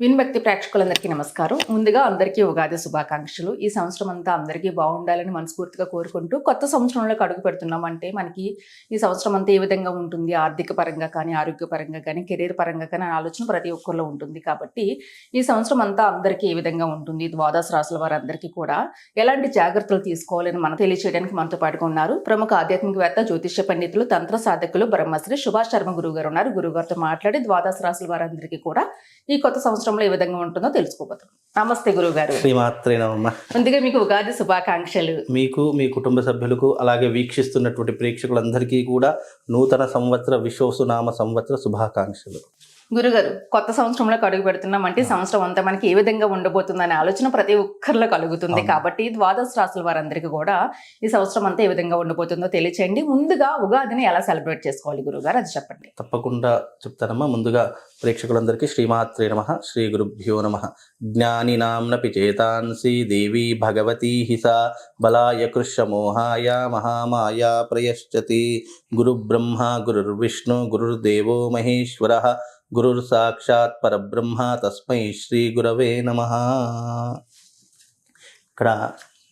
విన్భక్తి ప్రేక్షకులందరికీ నమస్కారం. ముందుగా అందరికీ ఉగాది శుభాకాంక్షలు. ఈ సంవత్సరం అంతా అందరికీ బాగుండాలని మనస్ఫూర్తిగా కోరుకుంటూ కొత్త సంవత్సరంలోకి అడుగు పెడుతున్నాం అంటే మనకి ఈ సంవత్సరం అంతా ఏ విధంగా ఉంటుంది? ఆర్థిక పరంగా కానీ ఆరోగ్య పరంగా కానీ కెరీర్ పరంగా కానీ ఆలోచన ప్రతి ఒక్కరిలో ఉంటుంది. కాబట్టి ఈ సంవత్సరం అంతా అందరికీ ఏ విధంగా ఉంటుంది? ద్వాదశ రాసుల వారందరికీ కూడా ఎలాంటి జాగ్రత్తలు తీసుకోవాలని మనం తెలియచేయడానికి మనతో పాటుగా ఉన్నారు. ప్రముఖ ఆధ్యాత్మికవేత్త జ్యోతిష్య పండితులు తంత్ర సాధకులు బ్రహ్మశ్రీ సుభాష్ శర్మ గురువు గారు ఉన్నారు. గురుగారితో మాట్లాడి ద్వాదశ రాసుల వారందరికీ కూడా ఈ కొత్త సంవత్సరం సంవత్సరంలో ఏ విధంగా ఉంటుందో తెలుసుకోబోతున్నాం. నమస్తే గురువు గారు శ్రీమాత్రే నమః. ముందుగా మీకు ఉగాది శుభాకాంక్షలు. మీకు మీ కుటుంబ సభ్యులకు అలాగే వీక్షిస్తున్నటువంటి ప్రేక్షకులందరికీ కూడా నూతన సంవత్సర విశ్వసునామ సంవత్సర శుభాకాంక్షలు. గురుగారు కొత్త సంవత్సరంలోకి అడుగు పెడుతున్నాం అంటే సంవత్సరం అంతా మనకి ఏ విధంగా ఉండబోతుంది అనే ఆలోచన ప్రతి ఒక్కరిలో కలుగుతుంది. కాబట్టి ద్వాదశ రాసుల వారందరికీ కూడా ఈ సంవత్సరం అంతా ఏ విధంగా ఉండబోతుందో తెలియచేయండి. ముందుగా ఉగాదిని ఎలా సెలబ్రేట్ చేసుకోవాలి గురుగారు? అది చెప్పండి. తప్పకుండా చెప్తానమ్మా. ముందుగా ప్రేక్షకులందరికీ శ్రీమాత్రే నమ. శ్రీ గురుభ్యో నమ. జ్ఞానినాంనపి చేతాంసి దేవి భగవతీ హిస బలాయ కృష్ణమోహాయ మహామాయ ప్రయశ్చతి. గురుబ్రహ్మ గురుర్విష్ణు గురుర్దేవో మహేశ్వర. గురుర్ సాక్షాత్ పరబ్రహ్మ తస్మై శ్రీ గురవే నమ ఇక్కడ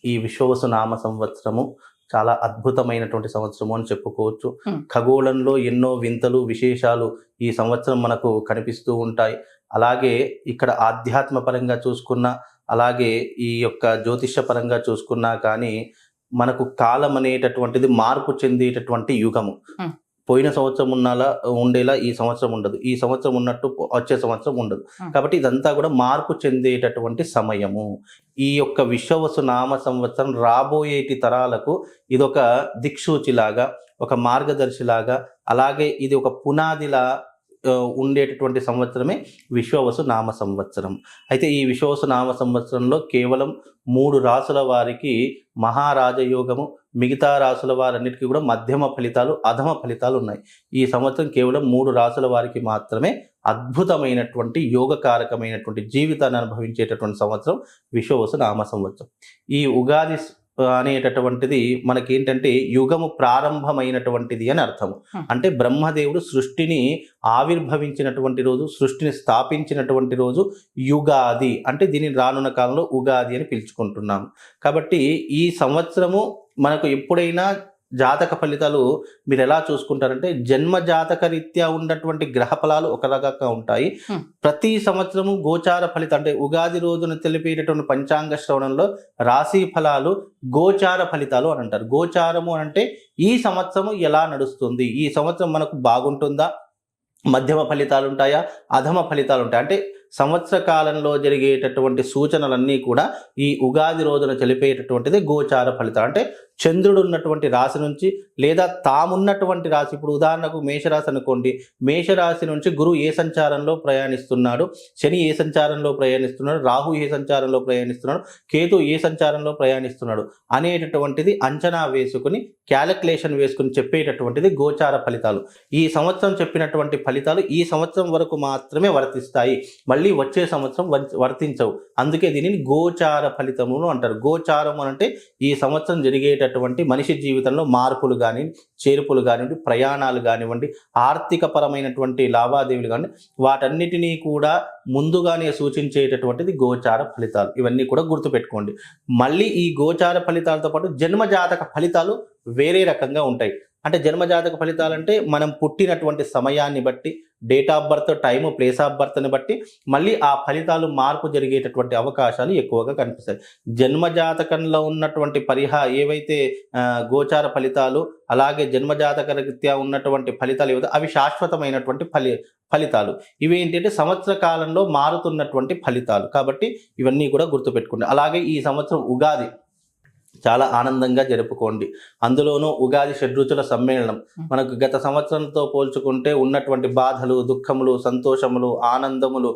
ఈ విశ్వవసు నామ సంవత్సరము చాలా అద్భుతమైనటువంటి సంవత్సరము అని చెప్పుకోవచ్చు. ఖగోళంలో ఎన్నో వింతలు విశేషాలు ఈ సంవత్సరం మనకు కనిపిస్తూ ఉంటాయి అలాగే ఇక్కడ ఆధ్యాత్మ పరంగా చూసుకున్నా అలాగే ఈ యొక్క జ్యోతిష పరంగా చూసుకున్నా కానీ మనకు కాలం అనేటటువంటిది మార్పు చెందేటటువంటి యుగము. పోయిన సంవత్సరం ఉన్నలా ఉండేలా ఈ సంవత్సరం ఉండదు. ఈ సంవత్సరం ఉన్నట్టు వచ్చే సంవత్సరం ఉండదు. కాబట్టి ఇదంతా కూడా మార్పు చెందేటటువంటి సమయము. ఈ యొక్క విశ్వవసు నామ సంవత్సరం రాబోయేటి తరాలకు ఇదొక దిక్సూచిలాగా ఒక మార్గదర్శిలాగా అలాగే ఇది ఒక పునాదిలా ఉండేటటువంటి సంవత్సరమే విశ్వవసు నామ సంవత్సరం. అయితే ఈ విశ్వవసు నామ సంవత్సరంలో కేవలం మూడు రాసుల వారికి మహారాజయోగము మిగతా రాసుల వారన్నిటికీ కూడా మధ్యమ ఫలితాలు అధమ ఫలితాలు ఉన్నాయి. ఈ సంవత్సరం కేవలం మూడు రాసుల వారికి మాత్రమే అద్భుతమైనటువంటి యోగకారకమైనటువంటి జీవితాన్ని అనుభవించేటటువంటి సంవత్సరం విశ్వవసు నామ సంవత్సరం. ఈ ఉగాది అనేటటువంటిది మనకేంటంటే యుగము ప్రారంభమైనటువంటిది అని అర్థము. అంటే బ్రహ్మదేవుడు సృష్టిని ఆవిర్భవించినటువంటి రోజు సృష్టిని స్థాపించినటువంటి రోజు యుగాది. అంటే దీనిని రానున్న కాలంలో ఉగాది అని పిలుచుకుంటున్నాం కాబట్టి ఈ సంవత్సరము మనకు ఎప్పుడైనా జాతక ఫలితాలు మీరు ఎలా చూసుకుంటారంటే జన్మ జాతక రీత్యా ఉన్నటువంటి గ్రహ ఫలాలు ఒక రకంగా ఉంటాయి. ప్రతి సంవత్సరము గోచార ఫలితం అంటే ఉగాది రోజున తెలిపేటటువంటి పంచాంగ శ్రవణంలో రాశి ఫలాలు గోచార ఫలితాలు అని అంటారు. గోచారము అంటే ఈ సంవత్సరం ఎలా నడుస్తుంది? ఈ సంవత్సరం మనకు బాగుంటుందా? మధ్యమ ఫలితాలు ఉంటాయా? అధమ ఫలితాలు ఉంటాయి? అంటే సంవత్సర కాలంలో జరిగేటటువంటి సూచనలన్నీ కూడా ఈ ఉగాది రోజున తెలిపేటటువంటిది గోచార ఫలితాలు. అంటే చంద్రుడు ఉన్నటువంటి రాశి నుంచి లేదా తామున్నటువంటి రాశి. ఇప్పుడు ఉదాహరణకు మేషరాశి అనుకోండి. మేషరాశి నుంచి గురువు ఏ సంచారంలో ప్రయాణిస్తున్నాడు? శని ఏ సంచారంలో ప్రయాణిస్తున్నాడు? రాహు ఏ సంచారంలో ప్రయాణిస్తున్నాడు? కేతు ఏ సంచారంలో ప్రయాణిస్తున్నాడు? అనేటటువంటిది అంచనా వేసుకుని క్యాలిక్యులేషన్ వేసుకుని చెప్పేటటువంటిది గోచార ఫలితాలు. ఈ సంవత్సరం చెప్పినటువంటి ఫలితాలు ఈ సంవత్సరం వరకు మాత్రమే వర్తిస్తాయి. మళ్ళీ వచ్చే సంవత్సరం వర్తించవు. అందుకే దీనిని గోచార ఫలితములు అంటారు. గోచారం అని అంటే ఈ సంవత్సరం జరిగేటటువంటి మనిషి జీవితంలో మార్పులు కానీ చేర్పులు కానివ్వండి ప్రయాణాలు కానివ్వండి ఆర్థిక పరమైనటువంటి లావాదేవీలు కానీ వాటన్నిటినీ కూడా ముందుగానే సూచించేటటువంటిది గోచార ఫలితాలు. ఇవన్నీ కూడా గుర్తుపెట్టుకోండి. మళ్ళీ ఈ గోచార ఫలితాలతో పాటు జన్మజాతక ఫలితాలు వేరే రకంగా ఉంటాయి. అంటే జన్మజాతక ఫలితాలంటే మనం పుట్టినటువంటి సమయాన్ని బట్టి date of birth time place of బర్త్ని బట్టి మళ్ళీ ఆ ఫలితాలు మార్పు జరిగేటటువంటి అవకాశాలు ఎక్కువగా కనిపిస్తాయి. జన్మజాతకంలో ఉన్నటువంటి పరిహా ఏవైతే గోచార ఫలితాలు అలాగే జన్మజాతక రీత్యా ఉన్నటువంటి ఫలితాలు ఏవైతే అవి శాశ్వతమైనటువంటి ఫలి ఫలితాలు. ఇవి ఏంటంటే సంవత్సర కాలంలో మారుతున్నటువంటి ఫలితాలు. కాబట్టి ఇవన్నీ కూడా గుర్తుపెట్టుకోండి. అలాగే ఈ సంవత్సరం ఉగాది చాలా ఆనందంగా జరుపుకోండి. అందులోనూ ఉగాది షడ్రుచుల సమ్మేళనం. మనకు గత సంవత్సరంతో పోల్చుకుంటే ఉన్నటువంటి బాధలు దుఃఖములు సంతోషములు ఆనందములు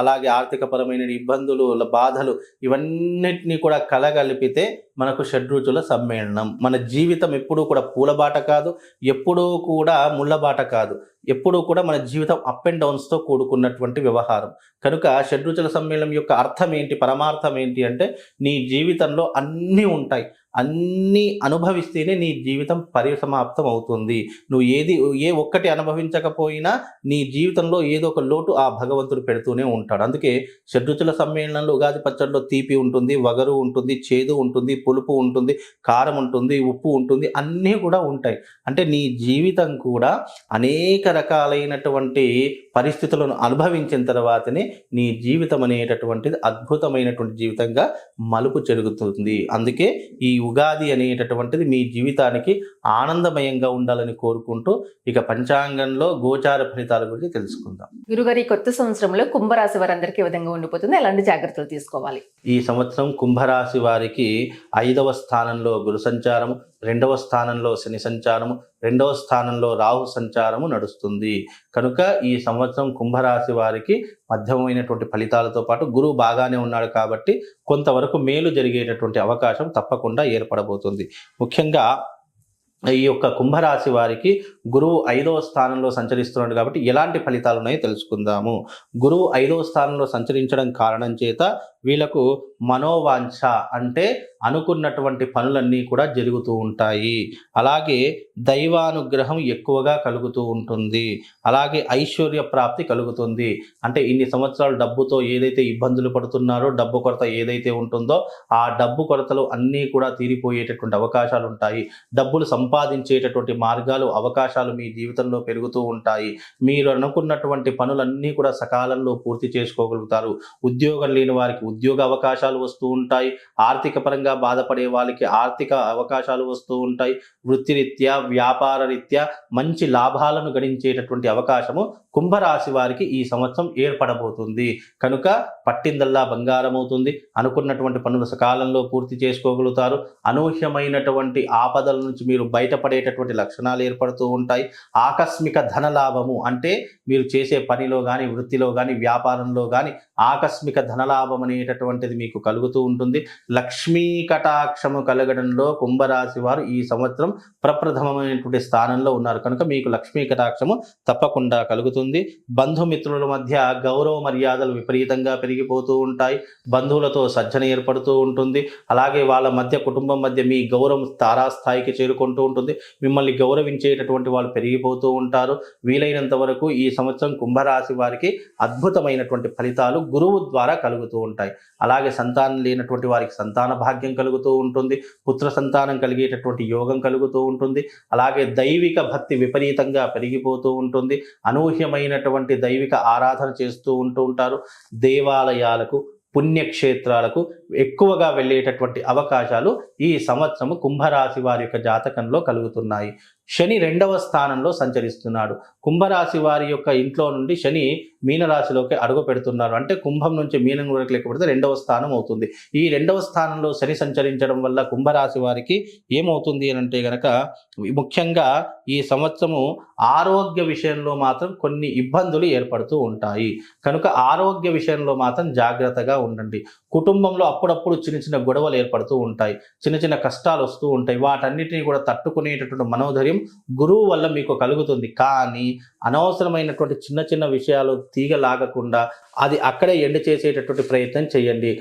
అలాగే ఆర్థికపరమైన ఇబ్బందులు బాధలు ఇవన్నిటినీ కూడా కలగలిపితే మనకు షడ్రుచుల సమ్మేళనం. మన జీవితం ఎప్పుడూ కూడా పూలబాట కాదు ఎప్పుడూ కూడా ముళ్ళబాట కాదు. ఎప్పుడూ కూడా మన జీవితం అప్ అండ్ డౌన్స్తో కూడుకున్నటువంటి వ్యవహారం. కనుక షడ్రుచుల సమ్మేళనం యొక్క అర్థం ఏంటి పరమార్థం ఏంటి అంటే నీ జీవితంలో అన్నీ ఉంటాయి. అన్నీ అనుభవిస్తేనే నీ జీవితం పరిసమాప్తం అవుతుంది. నువ్వు ఏది ఏ ఒక్కటి అనుభవించకపోయినా నీ జీవితంలో ఏదో ఒక లోటు ఆ భగవంతుడు పెడుతూనే ఉంటాడు. అందుకే షడ్రుచుల సమ్మేళనంలో ఉగాది పచ్చడిలో తీపి ఉంటుంది వగరు ఉంటుంది చేదు ఉంటుంది పులుపు ఉంటుంది కారం ఉంటుంది ఉప్పు ఉంటుంది అన్నీ కూడా ఉంటాయి. అంటే నీ జీవితం కూడా అనేక రకాలైనటువంటి పరిస్థితులను అనుభవించిన తర్వాతనే నీ జీవితం అనేటటువంటిది అద్భుతమైనటువంటి జీవితంగా మలుపు చెరుగుతుంది. అందుకే ఈ ఉగాది అనేటటువంటిది మీ జీవితానికి ఆనందమయంగా ఉండాలని కోరుకుంటూ ఇక పంచాంగంలో గోచార ఫలితాల గురించి తెలుసుకుందాం. గురుగారి కొత్త సంవత్సరంలో కుంభరాశి వారందరికీ విధంగా ఉండిపోతుంది? ఎలాంటి జాగ్రత్తలు తీసుకోవాలి? ఈ సంవత్సరం కుంభరాశి వారికి ఐదవ స్థానంలో గురు సంచారము రెండవ స్థానంలో శని సంచారము రెండవ స్థానంలో రాహు సంచారము నడుస్తుంది. కనుక ఈ సంవత్సరం కుంభరాశి వారికి మధ్యమైనటువంటి ఫలితాలతో పాటు గురువు బాగానే ఉన్నాడు కాబట్టి కొంతవరకు మేలు జరిగేటటువంటి అవకాశం తప్పకుండా ఏర్పడబోతుంది. ముఖ్యంగా ఈ యొక్క కుంభరాశి వారికి గురువు ఐదవ స్థానంలో సంచరిస్తున్నాడు కాబట్టి ఎలాంటి ఫలితాలు ఉన్నాయో తెలుసుకుందాము. గురువు ఐదవ స్థానంలో సంచరించడం కారణం చేత వీళ్ళకు మనోవాంఛ అంటే అనుకున్నటువంటి పనులన్నీ కూడా జరుగుతూ ఉంటాయి. అలాగే దైవానుగ్రహం ఎక్కువగా కలుగుతూ ఉంటుంది. అలాగే ఐశ్వర్య ప్రాప్తి కలుగుతుంది. అంటే ఇన్ని సంవత్సరాలు డబ్బుతో ఏదైతే ఇబ్బందులు పడుతున్నారో డబ్బు కొరత ఏదైతే ఉంటుందో ఆ డబ్బు కొరతలు అన్నీ కూడా తీరిపోయేటటువంటి అవకాశాలు ఉంటాయి. డబ్బులు సంపాదించేటటువంటి మార్గాలు అవకాశాలు మీ జీవితంలో పెరుగుతూ ఉంటాయి. మీరు అనుకున్నటువంటి పనులన్నీ కూడా సకాలంలో పూర్తి చేసుకోగలుగుతారు. ఉద్యోగం లేని వారికి ఉద్యోగ అవకాశాలు వస్తూ ఉంటాయి. ఆర్థిక పరంగా బాధపడే వాళ్ళకి ఆర్థిక అవకాశాలు వస్తూ ఉంటాయి. వృత్తిరీత్యా వ్యాపార రీత్యా మంచి లాభాలను గడించేటటువంటి అవకాశము కుంభరాశి వారికి ఈ సంవత్సరం ఏర్పడబోతుంది. కనుక పట్టిందల్లా బంగారం అవుతుంది అనుకున్నటువంటి పనులు సకాలంలో పూర్తి చేసుకోగలుగుతారు. అనూహ్యమైనటువంటి ఆపదల నుంచి మీరు బయటపడేటటువంటి లక్షణాలు ఏర్పడుతూ ఉంటాయి. ఆకస్మిక ధన లాభము అంటే మీరు చేసే పనిలో కానీ వృత్తిలో కానీ వ్యాపారంలో కానీ ఆకస్మిక ధనలాభం అనేటటువంటిది మీకు కలుగుతూ ఉంటుంది. లక్ష్మీ కటాక్షము కలగడంలో కుంభరాశి వారు ఈ సంవత్సరం ప్రప్రథమమైనటువంటి స్థానంలో ఉన్నారు. కనుక మీకు లక్ష్మీ కటాక్షము తప్పకుండా కలుగుతుంది. బంధుమిత్రుల మధ్య గౌరవ మర్యాదలు విపరీతంగా పెరిగిపోతూ ఉంటాయి. బంధువులతో సజ్జన ఏర్పడుతూ ఉంటుంది. అలాగే వాళ్ళ మధ్య కుటుంబం మధ్య మీ గౌరవం తారాస్థాయికి చేరుకుంటూ ఉంటుంది. మిమ్మల్ని గౌరవించేటటువంటి వాళ్ళు పెరిగిపోతూ ఉంటారు. వీలైనంత వరకు ఈ సంవత్సరం కుంభరాశి వారికి అద్భుతమైనటువంటి ఫలితాలు గురువు ద్వారా కలుగుతూ ఉంటాయి. అలాగే సంతానం లేనటువంటి వారికి సంతాన భాగ్యం కలుగుతూ ఉంటుంది. పుత్ర సంతానం కలిగేటటువంటి యోగం కలుగుతూ ఉంటుంది. అలాగే దైవిక భక్తి విపరీతంగా పెరిగిపోతూ ఉంటుంది. అనూహ్యమైనటువంటి దైవిక ఆరాధన చేస్తూ ఉంటూ ఉంటారు. దేవాలయాలకు పుణ్యక్షేత్రాలకు ఎక్కువగా వెళ్ళేటటువంటి అవకాశాలు ఈ సంవత్సరం కుంభరాశి వారి యొక్క జాతకంలో కలుగుతున్నాయి. శని రెండవ స్థానంలో సంచరిస్తున్నాడు. కుంభరాశి వారి యొక్క ఇంట్లో నుండి శని మీనరాశిలోకి అడుగు పెడుతున్నారు. అంటే కుంభం నుంచి మీనం వరకు లెక్క పెడితే రెండవ స్థానం అవుతుంది. ఈ రెండవ స్థానంలో శని సంచరించడం వల్ల కుంభరాశి వారికి ఏమవుతుంది అని అంటే గనక ముఖ్యంగా ఈ సంవత్సరము ఆరోగ్య విషయంలో మాత్రం కొన్ని ఇబ్బందులు ఏర్పడుతూ ఉంటాయి. కనుక ఆరోగ్య విషయంలో మాత్రం జాగ్రత్తగా ఉండండి. కుటుంబంలో అప్పుడప్పుడు చిన్న చిన్న గొడవలు ఏర్పడుతూ ఉంటాయి. చిన్న చిన్న కష్టాలు వస్తూ ఉంటాయి. వాటన్నిటిని కూడా తట్టుకునేటటువంటి మనోధైర్యం గురువు వల్ల మీకు కలుగుతుంది. కానీ అనవసరమైనటువంటి చిన్న చిన్న విషయాలు తీగలాగకుండా అది అక్కడే ఎండ్ చేసేటటువంటి ప్రయత్నం చేయండి.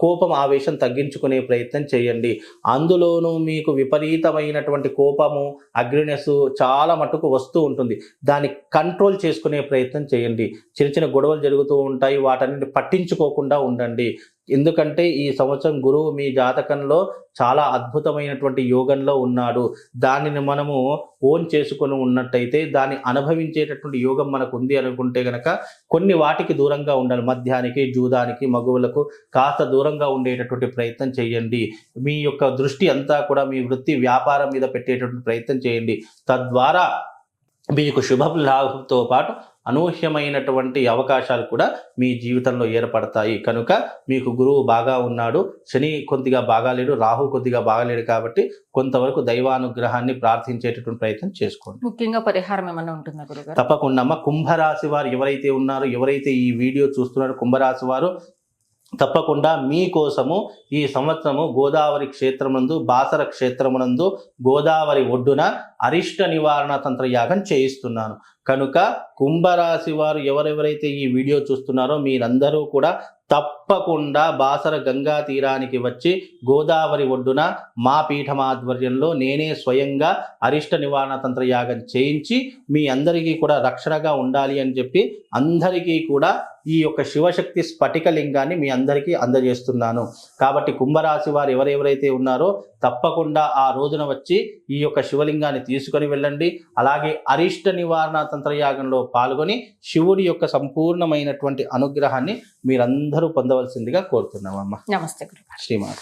కోపం ఆవేశం తగ్గించుకునే ప్రయత్నం చేయండి. అందులోనూ మీకు విపరీతమైనటువంటి కోపము అగ్రినెస్ చాలా మటుకు వస్తూ ఉంటుంది. దాన్ని కంట్రోల్ చేసుకునే ప్రయత్నం చేయండి. చిన్న చిన్న గొడవలు జరుగుతూ ఉంటాయి. వాటన్నిటి పట్టించుకోకుండా ఉండండి. ఎందుకంటే ఈ సంవత్సరం గురువు మీ జాతకంలో చాలా అద్భుతమైనటువంటి యోగంలో ఉన్నాడు. దానిని మనము ఓన్ చేసుకొని ఉన్నట్టయితే దాన్ని అనుభవించేటటువంటి యోగం మనకు ఉంది అనుకుంటే గనక కొన్ని వాటికి దూరంగా ఉండాలి. మద్యానికి జూదానికి మగువులకు కాస్త దూరంగా ఉండేటటువంటి ప్రయత్నం చేయండి. మీ యొక్క దృష్టి అంతా కూడా మీ వృత్తి వ్యాపారం మీద పెట్టేటటువంటి ప్రయత్నం చేయండి. తద్వారా మీకు శుభ లాభంతో పాటు అనూహ్యమైనటువంటి అవకాశాలు కూడా మీ జీవితంలో ఏర్పడతాయి. కనుక మీకు గురువు బాగా ఉన్నాడు శని కొద్దిగా బాగాలేడు రాహు కొద్దిగా బాగాలేడు కాబట్టి కొంతవరకు దైవానుగ్రహాన్ని ప్రార్థించేటటువంటి ప్రయత్నం చేసుకోండి. ముఖ్యంగా పరిహారం ఏమైనా ఉంటుందా గురుగారు? తప్పకుండా అమ్మ కుంభరాశి వారు ఎవరైతే ఉన్నారో ఎవరైతే ఈ వీడియో చూస్తున్నారో కుంభరాశి వారు తప్పకుండా మీకోసము ఈ సంవత్సరము గోదావరి క్షేత్రమునందు బాసర క్షేత్రమునందు గోదావరి ఒడ్డున అరిష్ట నివారణ తంత్ర యాగం చేయిస్తున్నాను. కనుక కుంభరాశి వారు ఎవరెవరైతే ఈ వీడియో చూస్తున్నారో మీరందరూ కూడా తప్పకుండా బాసర గంగా తీరానికి వచ్చి గోదావరి ఒడ్డున మా పీఠమాధ్వర్యంలో నేనే స్వయంగా అరిష్ట నివారణ తంత్ర యాగం చేయించి మీ అందరికీ కూడా రక్షణగా ఉండాలి అని చెప్పి అందరికీ కూడా ఈ యొక్క శివశక్తి స్ఫటిక లింగాన్ని మీ అందరికీ అందజేస్తున్నాను. కాబట్టి కుంభరాశి వారు ఎవరెవరైతే ఉన్నారో తప్పకుండా ఆ రోజున వచ్చి ఈ యొక్క శివలింగాన్ని తీసుకొని వెళ్ళండి. అలాగే అరిష్ట నివారణ తంత్రయాగంలో పాల్గొని శివుడి యొక్క సంపూర్ణమైనటువంటి అనుగ్రహాన్ని మీరందరూ పొందవచ్చు పొందవలసిందిగా కోరుతున్నామమ్మ. నమస్తే శ్రీమాత